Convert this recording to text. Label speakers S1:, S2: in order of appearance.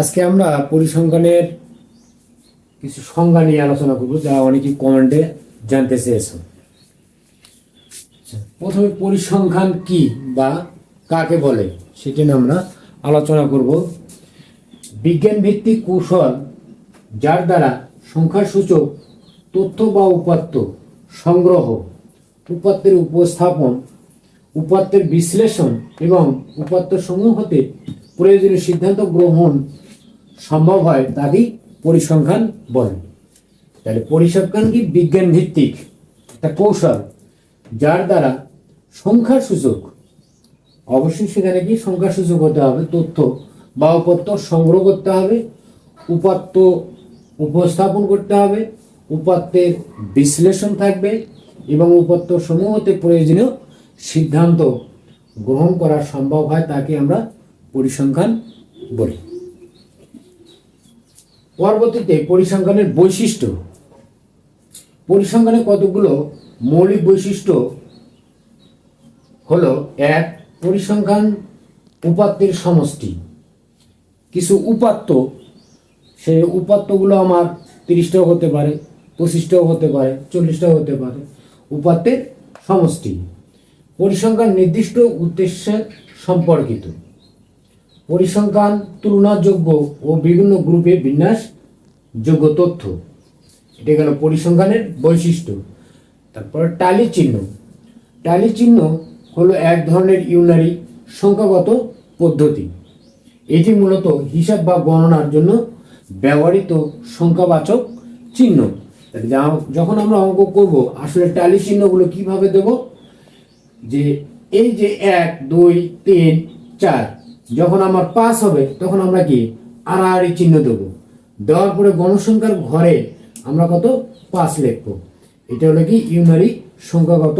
S1: আজকে আমরা পরিসংখ্যানের কিছু সংজ্ঞা নিয়ে আলোচনা করব, যা অনেকেই কমেন্টে জানতে চেয়েছো প্রথমে পরিসংখ্যান কি বা কাকে বলে, সেটি নিয়ে আমরা আলোচনা করব। বিজ্ঞান ভিত্তিক কৌশল, যার দ্বারা সংখ্যাসূচক তথ্য বা উপাত্ত সংগ্রহ, উপাত্তের উপস্থাপন, উপাত্তের বিশ্লেষণ এবং উপাত্ত সমূহ হতে প্রয়োজনীয় সিদ্ধান্ত গ্রহণ সম্ভব হয় তাকেই পরিসংখ্যান বলে তাহলে পরিসংখ্যান কি বিজ্ঞান ভিত্তিক? একটা কৌশল যার দ্বারা সংখ্যাসূচক অবশ্যই সেখানে কি সংখ্যাসূচক হতে হবে, তথ্য বা উপাত্ত সংগ্রহ করতে হবে, উপাত্ত উপস্থাপন করতে হবে, উপাত্তের বিশ্লেষণ থাকবে এবং উপাত্ত সমূহতে প্রয়োজনীয় সিদ্ধান্ত গ্রহণ করা সম্ভব হয় তাকে আমরা পরিসংখ্যান বলি। পরবর্তীতে পরিসংখ্যানের বৈশিষ্ট্য। পরিসংখ্যানের কতগুলো মৌলিক বৈশিষ্ট্য হলো, এক, পরিসংখ্যান উপাত্তের সমষ্টি। কিছু উপাত্ত সেই উপাত্তগুলো আমার তিরিশটাও হতে পারে, পঁচিশটাও হতে পারে, চল্লিশটাও হতে পারে, উপাত্তের সমষ্টি। পরিসংখ্যান নির্দিষ্ট উদ্দেশ্যে সম্পর্কিত। পরিসংখ্যান, তুলনাযোগ্য ও বিভিন্ন গ্রুপে বিন্যাস যোগ্য তথ্য। এটা গেল পরিসংখ্যানের বৈশিষ্ট্য। তারপর টালি চিহ্ন। টালি চিহ্ন হলো এক ধরনের ইউনারি সংখ্যাগত পদ্ধতি। এটি মূলত হিসাব বা গণনার জন্য ব্যবহৃত সংখ্যাবাচক চিহ্ন। যখন আমরা অঙ্ক করব, আসলে টালি চিহ্নগুলো কীভাবে দেব? যে এই যে এক, দুই, তিন, চার যখন আমার পাস হবে, তখন আমরা কি আড়াআড়ি চিহ্ন দেব? দেওয়ার পরে গণসংখ্যার ঘরে আমরা কত? পাঁচ লিখব। এটা হলো কি ইউনারি সংখ্যাগত